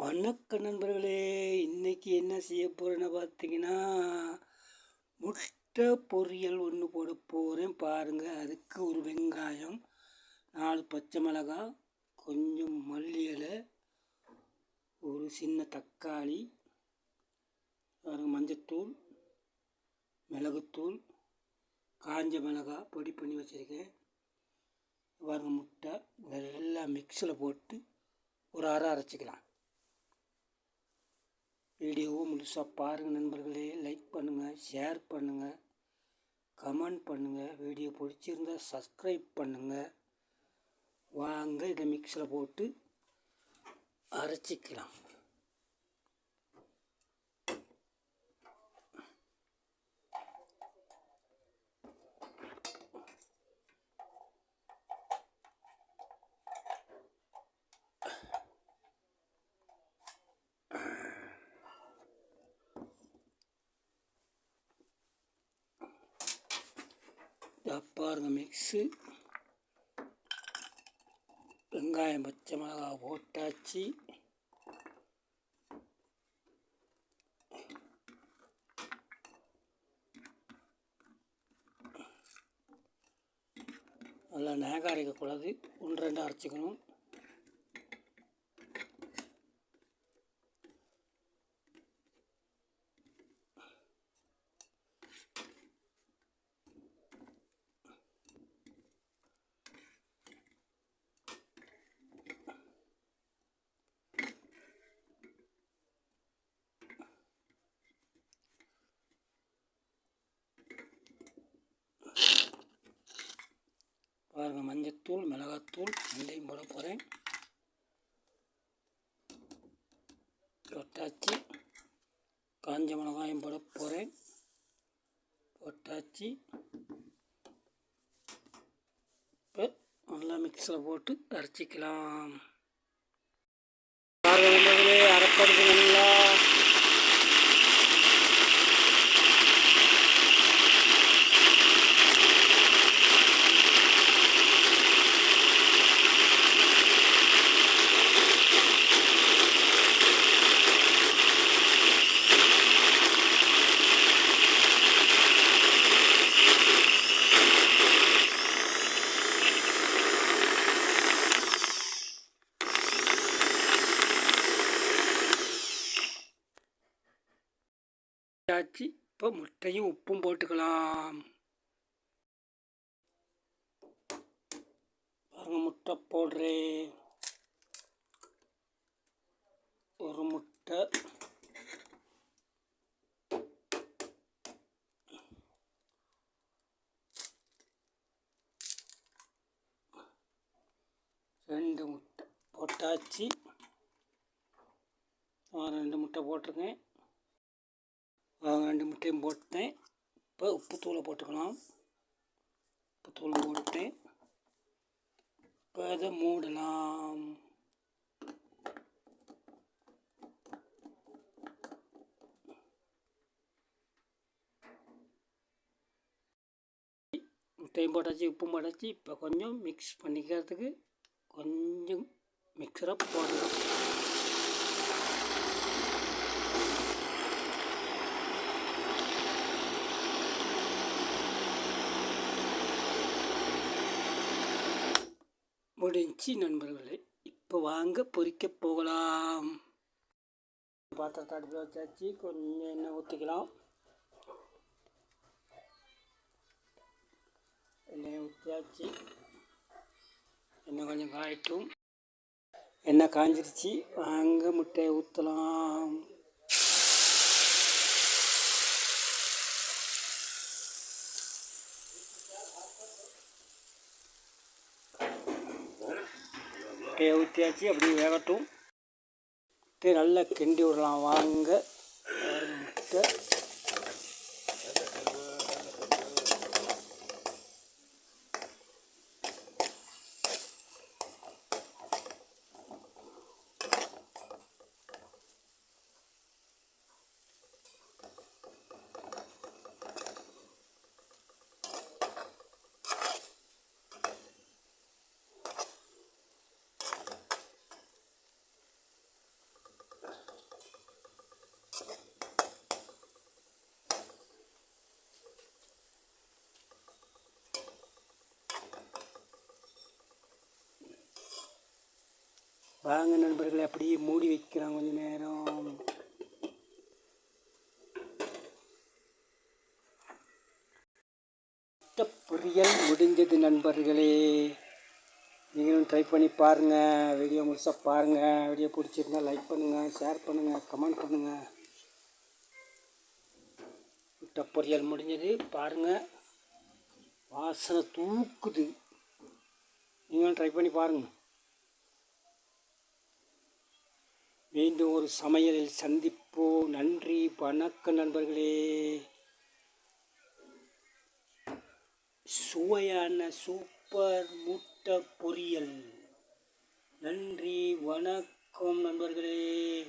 வணக்க நண்பர்களே இன்னைக்கு என்ன செய்ய போகிறேன்னு பார்த்தீங்கன்னா முட்டை பொரியல் ஒன்று போட போகிறேன் பாருங்கள் அதுக்கு ஒரு வெங்காயம் நாலு பச்சை மிளகாய் கொஞ்சம் மல்லி இலை ஒரு சின்ன தக்காளி மஞ்சத்தூள் மிளகுத்தூள் காஞ்ச மிளகாய் பொடி பண்ணி வச்சுருக்கேன். பாருங்கள் முட்டை இதெல்லாம் மிக்ஸில் போட்டு ஒரு அரை அரைச்சிக்கலாம். வீடியோவை முழுசாக பாருங்கள் நண்பர்களே. லைக் பண்ணுங்கள் ஷேர் பண்ணுங்கள் கமெண்ட் பண்ணுங்கள் வீடியோ பிடிச்சிருந்தா சப்ஸ்கிரைப் பண்ணுங்கள் வாங்க இதை மிக்ஸில் போட்டு அரைச்சிக்கலாம். பாருங்கள் மிக்ஸு. வெங்காயம் பச்சை மிளகாய் போட்டாச்சு. நல்லா நேகம் அரைக்கக்கூடாது ஒன்று ரெண்டு அரைச்சிக்கணும். பாருங்கள் மஞ்சத்தூள் மிளகாத்தூள் ரெண்டையும் போட போகிறேன் போட்டாச்சு. காஞ்ச மிளகாயும் போட போகிறேன் போட்டாச்சு. இப்போ நல்லா மிக்ஸில் போட்டு அரைச்சிக்கலாம். பாருங்கள் அரைப்படுது நல்லா ஆச்சு இப்போ முட்டையும் உப்பும் போட்டுக்கலாம். பாருங்க முட்டை போடுறேன். ஒரு முட்டை. ரெண்டு முட்டை போட்டாச்சு. ரெண்டு முட்டை போட்டிருக்கேன். ரெண்டு முட்டையும் போட்டேன். இப்போ உப்புத்தூளை போட்டுக்கலாம். உப்புத்தூளை போட்டேன். இப்போ இதை மூடலாம். முட்டையும் போட்டாச்சு உப்பும் போட்டாச்சு. இப்போ கொஞ்சம் மிக்ஸ் பண்ணிக்கிறதுக்கு கொஞ்சம் மிக்சரை போடலாம். முடிஞ்சு நண்பர்களே இப்போ வாங்க பொறிக்க போகலாம். பாத்திரத்தை அடுப்பில் வச்சாச்சு. கொஞ்சம் எண்ணெய் ஊற்றிக்கலாம் எண்ணெய் ஊற்றியாச்சு எண்ணெய் கொஞ்சம் காயட்டும். எண்ணெய் காஞ்சிருச்சு. வாங்க முட்டையை ஊற்றலாம் முட்டையை ஊற்றியாச்சு அப்படியே வேகட்டும். நல்லா கிண்டி விடலாம். வாங்க. வாங்க நண்பர்களை அப்படியே மூடி வைக்கிறாங்க கொஞ்ச நேரம். முட்டை பொரியல் முடிஞ்சது நண்பர்களே. நீங்களும் ட்ரை பண்ணி பாருங்கள் வீடியோ முழுசாக பாருங்கள் வீடியோ பிடிச்சிருந்தா லைக் பண்ணுங்கள் ஷேர் பண்ணுங்கள் கமெண்ட் பண்ணுங்கள் முட்டை பொரியல் முடிஞ்சது பாருங்கள் வாசனை தூக்குது. நீங்களும் ட்ரை பண்ணி பாருங்கள் மீண்டும் ஒரு சமையலில் சந்திப்போம். நன்றி. வணக்கம் நண்பர்களே. சுவையான சூப்பர் முட்டை பொரியல். நன்றி. வணக்கம் நண்பர்களே.